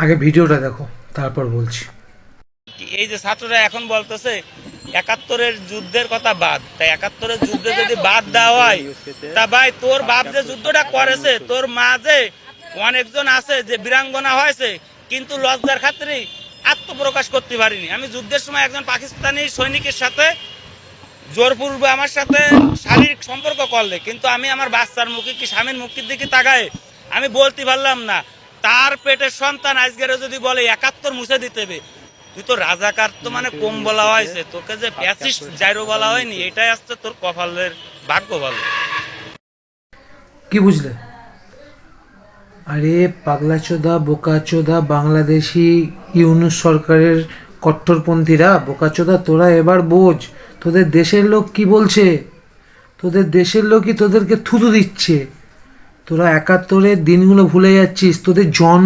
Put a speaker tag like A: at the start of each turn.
A: আগে ভিডিওটা দেখো, তারপর বলছি।
B: এই যে ছাত্ররা এখন বলতেছে, একাত্তরের যুদ্ধের কথা বাদ। তাই একাত্তরের যুদ্ধে যদি বাদ দেওয়া হয়, তা ভাই তোর বাপ যে যুদ্ধটা করেছে, তোর মা যে অনেকজন আছে, যে বীরাঙ্গনা হয়েছে, কিন্তু লজ্জার খাতিরে আত্মপ্রকাশ করতে পারিনি। আমি যুদ্ধের সময় একজন পাকিস্তানি সৈনিকের সাথে জোরপূর্বে আমার সাথে শারীরিক সম্পর্ক করলে, কিন্তু আমি আমার বাচ্চার মুখে কি স্বামীর মুখের দিকে তাকায়, আমি বলতে পারলাম না। তার পেটের সন্তান আজকের যদি বলে একাত্তর মুছে দিতে হবে। তুই তো রাজাকার তো মানে কম বলা হয়েছে। তোকে যে প্যাসিস জাইরো বলা হয়নি এটাই আসছে তোর কপালের ভাগ্য ভালো।
A: কি বুঝলে? আরে পাগলাচোদা বোকাচোদা বাংলাদেশি ইউনুস সরকারের কট্টরপন্থীরা বোকাচোদা তোরা এবার বোঝ তোদের দেশের লোক কি বলছে? তোদের দেশের লোকই তোদেরকে থুতু দিচ্ছে। তোরা একাত্তরের দিনগুলো ভুলে যাচ্ছিস তোদের জন্ম